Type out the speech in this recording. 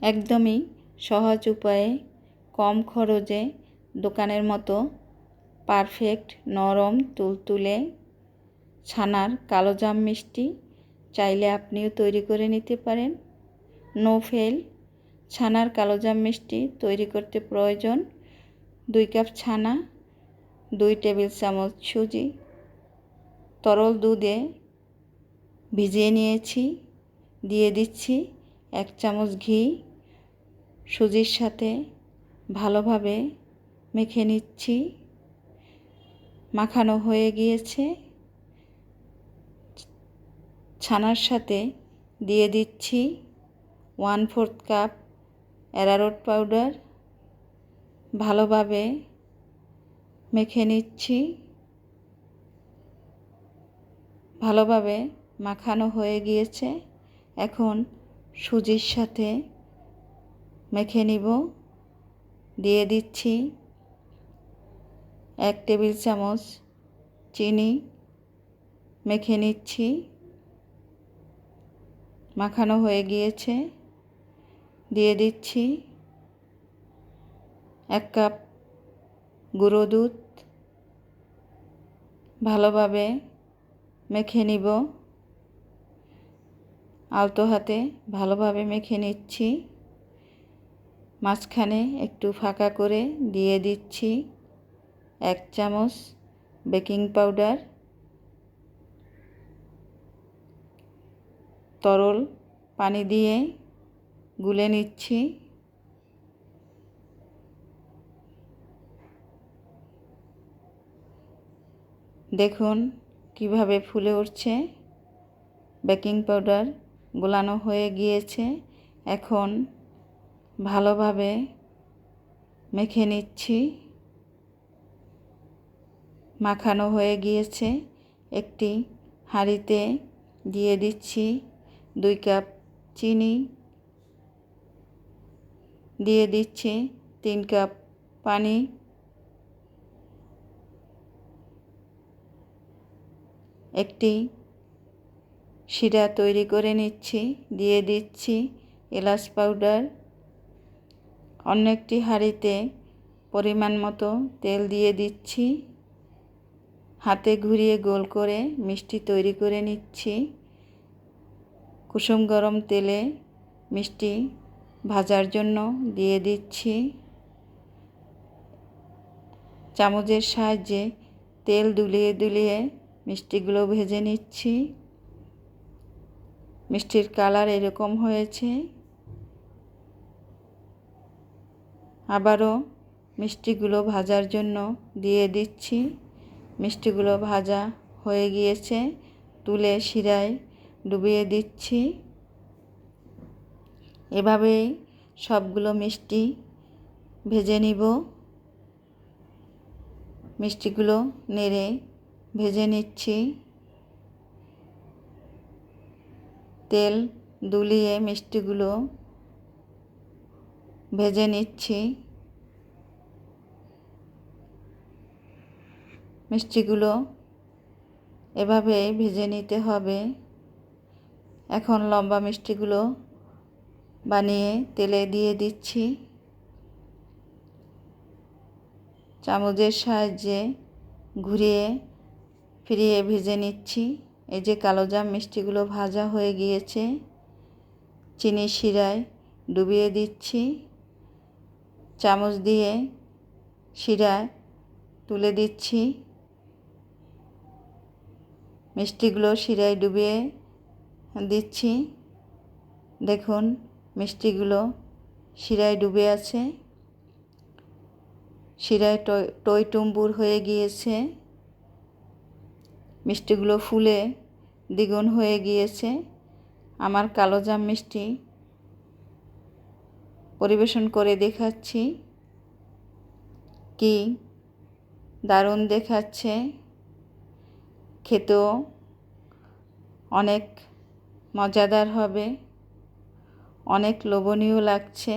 একদমই সহজ উপায়ে, কম খরচে, দোকানের মতো পারফেক্ট নরম তুলতুলে ছানার কালোজাম মিষ্টি চাইলে আপনিও তৈরি করে নিতে পারেন। নো ফেল ছানার কালোজাম মিষ্টি তৈরি করতে প্রয়োজন দুই কাপ ছানা, দুই টেবিল চামচ সুজি, তরল দুধে ভিজিয়ে নিয়েছি, দিয়ে দিচ্ছি এক চামচ ঘি সুজির সাথে ভালোভাবে মেখে নিচ্ছি। মাখানো হয়ে গিয়েছে। ছানার সাথে দিয়ে দিচ্ছি one fourth cup arrowroot powder. ভালোভাবে মেখে নিচ্ছি। ভালোভাবে মাখানো হয়ে গিয়েছে। এখন সুজির সাথে মেখে নিব। দিয়ে দিচ্ছি এক টেবিল চামচ চিনি। মেখে নিচ্ছি। মাখানো হয়ে গিয়েছে। দিয়ে দিচ্ছি এক কাপ গুঁড়ো দুধ। ভালোভাবে মেখে নিব। আলতো হাতে ভালোভাবে মেখে নিচ্ছি। মাঝখানে একটু ফাঁকা করে দিয়ে দিচ্ছি এক চামচ বেকিং পাউডার, তরল পানি দিয়ে গুলে নিচ্ছি। দেখুন কীভাবে ফুলে উঠছে। বেকিং পাউডার গোলানো হয়ে গিয়েছে। এখন ভালোভাবে মেখে নিচ্ছি। মাখানো হয়ে গিয়েছে। একটি হাঁড়িতে দিয়ে দিচ্ছি দুই কাপ চিনি। দিয়ে দিচ্ছি তিন কাপ পানি। একটি শিরা তৈরি করে নিচ্ছি। দিয়ে দিচ্ছি এলাচ পাউডার। অন্য একটি হাঁড়িতে পরিমাণ মতো তেল দিয়ে দিচ্ছি। হাতে ঘুরিয়ে গোল করে মিষ্টি তৈরি করে নিচ্ছি। কুসুম গরম তেলে মিষ্টি ভাজার জন্য দিয়ে দিচ্ছি। চামচের সাহায্যে তেল দুলিয়ে দুলিয়ে মিষ্টিগুলো ভেজে নিচ্ছি। মিষ্টির কালার এরকম হয়েছে। আবারও মিষ্টিগুলো ভাজার জন্য দিয়ে দিচ্ছি। মিষ্টিগুলো ভাজা হয়ে গিয়েছে। তুলে শিরায় ডুবিয়ে দিচ্ছি। এভাবেই সবগুলো মিষ্টি ভেজে নিব। মিষ্টিগুলো নেড়ে ভেজে নিচ্ছি। তেল দুলিয়ে মিষ্টিগুলো ভেজে নিচ্ছি। মিষ্টিগুলো এভাবে ভেজে নিতে হবে। এখন লম্বা মিষ্টিগুলো বানিয়ে তেলে দিয়ে দিচ্ছি। চামচের সাহায্যে ঘুরিয়ে ফিরিয়ে ভেজে নিচ্ছি। এই যে কালোজাম মিষ্টিগুলো ভাজা হয়ে গিয়েছে চিনি শিরায় ডুবিয়ে দিচ্ছি। চামচ দিয়ে শিরায় তুলে দিচ্ছি। মিষ্টিগুলো শিরায় ডুবিয়ে দিচ্ছি। দেখুন, মিষ্টিগুলো শিরায় ডুবে আছে। শিরায় টই টুম্বুর হয়ে গিয়েছে। মিষ্টিগুলো ফুলে দ্বিগুণ হয়ে গিয়েছে। আমার কালোজাম মিষ্টি পরিবেশন করে দেখাচ্ছি। কি? দারুণ দেখাচ্ছে। খেতেও অনেক মজাদার হবে। অনেক লোভনীয় লাগছে।